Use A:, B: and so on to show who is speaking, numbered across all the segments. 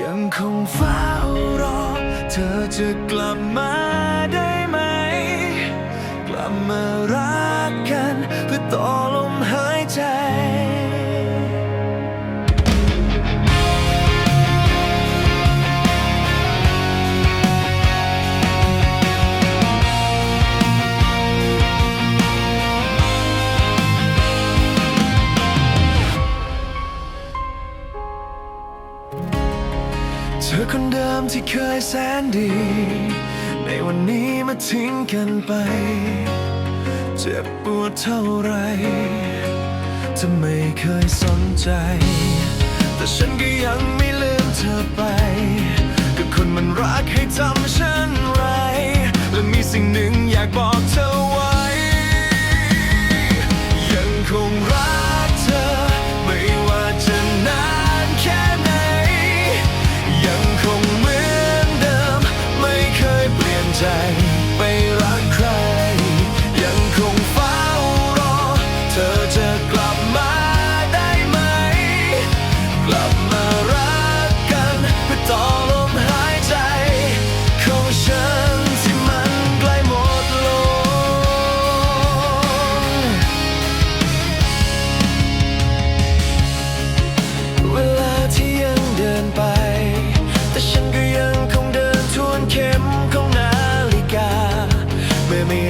A: ยังคงเฝ้ารอ เธอจะกลับมา ธอคนเดิมที่เคยแสนดี ในวันนี้มาทิ้งกันไป เจ็บปวดเท่าไรจะไม่เคยสนใจ แต่ฉันก็ยังไม่ลืมเธอไป ก็คนมันรักให้ทำฉัน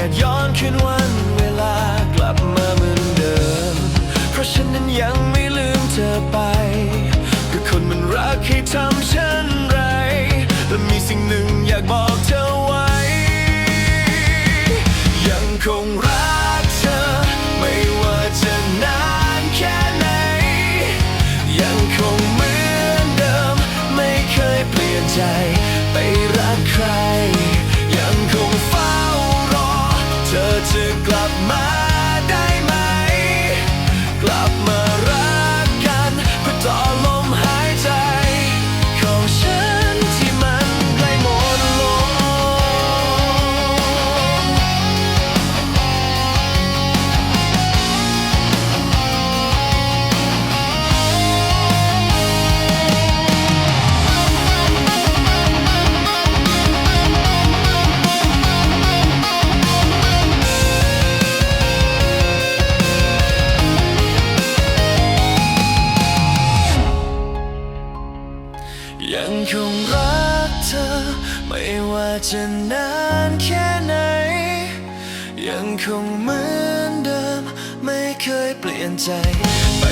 A: อาจย้อนคืนวันเวลากลับมาเหมือนเดิม เพราะฉันนั้นยังไม่ลืมเธอไป ก็คนมันรักให้ทำฉันไร และมีสิ่งหนึ่งอยากบอกเธอไว้ ยังคงรักเธอ ไม่ว่าจะนานแค่ไหน ยังคงเหมือนเดิม ไม่เคยเปลี่ยนใจ ยังคงรักเธอ ไม่ว่าจะนานแค่ไหน ยังคงเหมือนเดิม ไม่เคยเปลี่ยนใจไป